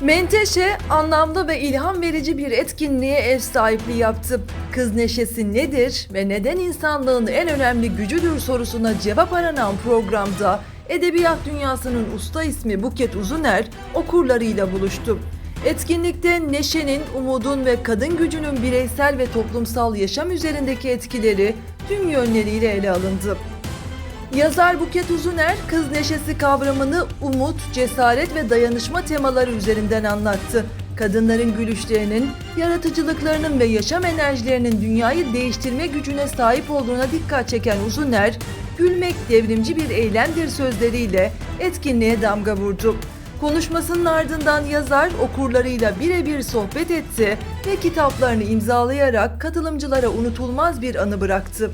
Menteşe anlamlı ve ilham verici bir etkinliğe ev sahipliği yaptı. Kız neşesi nedir ve neden insanlığın en önemli gücüdür sorusuna cevap aranan programda edebiyat dünyasının usta ismi Buket Uzuner okurlarıyla buluştu. Etkinlikte neşenin, umudun ve kadın gücünün bireysel ve toplumsal yaşam üzerindeki etkileri tüm yönleriyle ele alındı. Yazar Buket Uzuner, kız neşesi kavramını umut, cesaret ve dayanışma temaları üzerinden anlattı. Kadınların gülüşlerinin, yaratıcılıklarının ve yaşam enerjilerinin dünyayı değiştirme gücüne sahip olduğuna dikkat çeken Uzuner, gülmek devrimci bir eylemdir sözleriyle etkinliğe damga vurdu. Konuşmasının ardından yazar okurlarıyla birebir sohbet etti ve kitaplarını imzalayarak katılımcılara unutulmaz bir anı bıraktı.